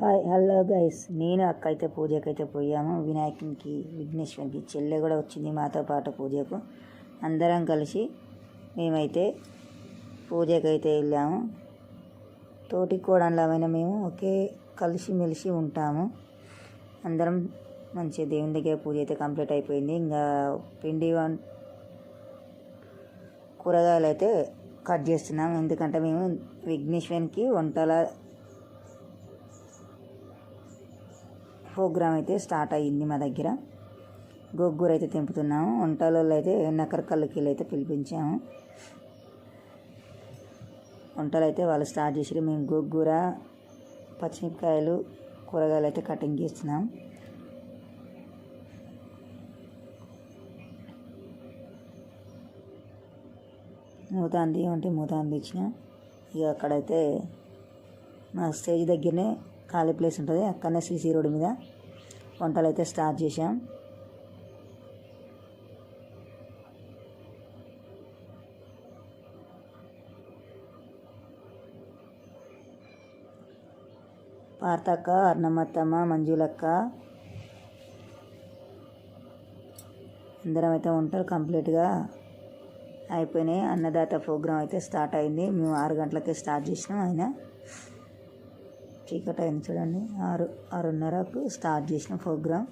Hi hello guys. నేను అక్కయితే అయితే పోయాము. వినాయకునికి విఘ్నేశ్వరికి చెల్లె కూడా వచ్చింది మాతో పాటు పూజకు. అందరం కలిసి మేమైతే పూజకైతే వెళ్ళాము. తోటి కోడళ్ళమైన మేము ఒకే కలిసి మెలిసి ఉంటాము. అందరం మంచి దేవుని దగ్గర పూజ అయితే కంప్లీట్ అయిపోయింది. ఇంకా పిండి వన్ కూరగాయలు అయితే కట్ చేస్తున్నాం ఎందుకంటే మేము విఘ్నేశ్వరికి వంటల ప్రోగ్రామ్ అయితే స్టార్ట్ అయ్యింది మా దగ్గర. గొగ్గురు అయితే తెంపుతున్నాము. వంటలలో అయితే నకరకల్లకి అయితే పిలిపించాము. వంటలు అయితే వాళ్ళు స్టార్ట్ చేసారు మేము గొగ్గుర పచ్చిమిరపకాయలు కూరగాయలు అయితే కటింగ్ చేస్తున్నాం. మూతాంది అంటే మూతాంది ఇచ్చిన ఇక అక్కడైతే మా స్టేజ్ దగ్గరనే ఖాళీ ప్లేస్ ఉంటుంది. అక్కడనే సిసి రోడ్డు మీద వంటలు అయితే స్టార్ట్ చేసాం పార్తక్క అర్ణమత్తమ్మ మంజులక్క అందరం అయితే వంటలు కంప్లీట్గా అయిపోయినాయి. అన్నదాత ప్రోగ్రాం అయితే స్టార్ట్ అయింది. మేము ఆరు గంటలకే స్టార్ట్ చేసినాం. ఆయన చీకటి అయింది చూడండి. ఆరు ఆరున్నరకు స్టార్ట్ చేసిన ప్రోగ్రామ్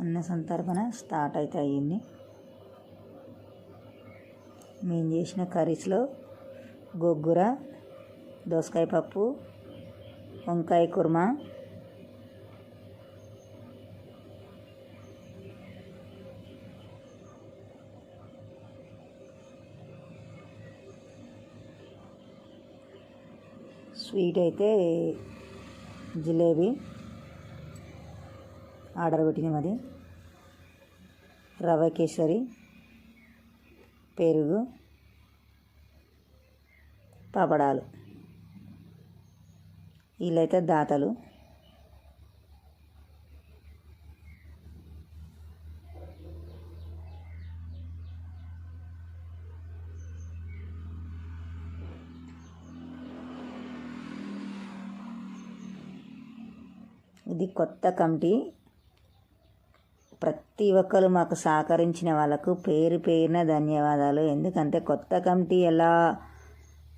అన్న సంతర్పణ స్టార్ట్ అయితే అయ్యింది. మేము చేసిన కర్రీస్లో గొగ్గుర దోసకాయ పప్పు వంకాయ కుర్మా స్వీట్ అయితే జిలేబీ. ఆర్డర్ పెట్టినాం అది రవ్వ కేసరి పెరుగు పాపడాలు. వీళ్ళైతే దాతలు. ఇది కొత్త కమిటీ. ప్రతి ఒక్కరు మాకు సహకరించిన వాళ్ళకు పేరు పేరున ధన్యవాదాలు. ఎందుకంటే కొత్త కమిటీ ఎలా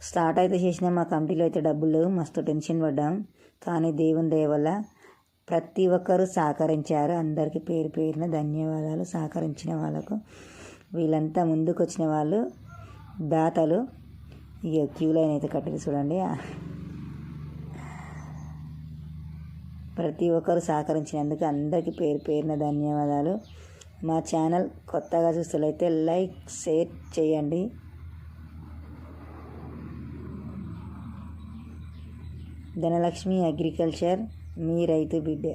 స్టార్ట్ అయితే చేసినా మా కమిటీలో అయితే డబ్బులు మస్తు టెన్షన్ పడ్డాం. కానీ దేవుని దయ వల్ల ప్రతి ఒక్కరూ సహకరించారు. అందరికీ పేరు పేరున ధన్యవాదాలు. సహకరించిన వాళ్ళకు వీళ్ళంతా ముందుకు వచ్చిన వాళ్ళు దాతలు. ఇక క్యూ లైన్ అయితే కట్టారు చూడండి. ప్రతి ఒక్కరు సహకరించినందుకు అందరికీ పేరు పేరున ధన్యవాదాలు. మా ఛానల్ కొత్తగా చూస్తులైతే లైక్ షేర్ చేయండి. ధనలక్ష్మి అగ్రికల్చర్ మీ రైతు బిడ్డ.